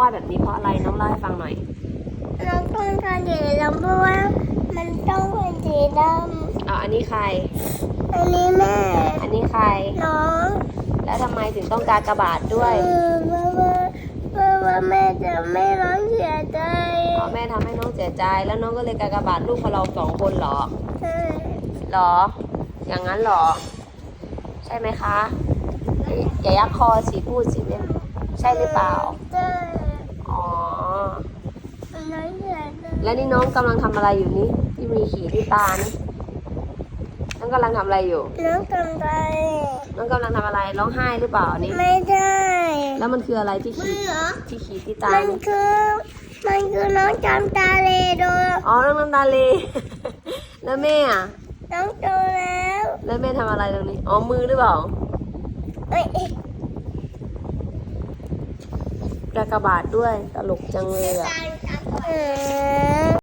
วาดแบบนี้เพราะอะไรน้องเล่าให้ฟังหน่อย น้องต้องทำสีดำเพราะว่ามันต้องเป็นสีดอ่าอันนี้ใครำอันนี้แม่อันนี้ใคร น้องแล้วทำไมถึงต้องการกระบาดด้วยเออเพราะว่าเพราะว่าแม่จะไม่ร้องเสียใจอ๋อแม่ทำให้น้องเสียใจ แล้วน้องก็เลยการกระบาดลูกของเราสองคนเหรอใช่เหรอ อย่างนั้นเหรอ ใช่ไหมคะอย่ายักคอสิพูดสิเนี่ยใช่หรือเปล่า ใช่ อ๋อ น้องเสียใจ แล้วนี่น้องกำลังทำอะไรอยู่นี่ที่มีขีดที่ตานี่น้องกำลังทำอะไรอยู่ น้องทำใจน้องกำลังทำอะไรร้องไห้หรือเปล่านี่ไม่ได้แล้วมันคืออะไรที่ขีดเหรอที่ขีดที่ตามันนี่คือ มันคือน้องจำตาเลโดอ๋อน้องน้ำตาเล แล้วแม่อะน้องโตแล้วแล้วแม่ทำอะไรตรงนี้อ๋อมือหรือเปล่า เอ้ยเอ้ย กากบาทด้วย ตลกจังเลยอะ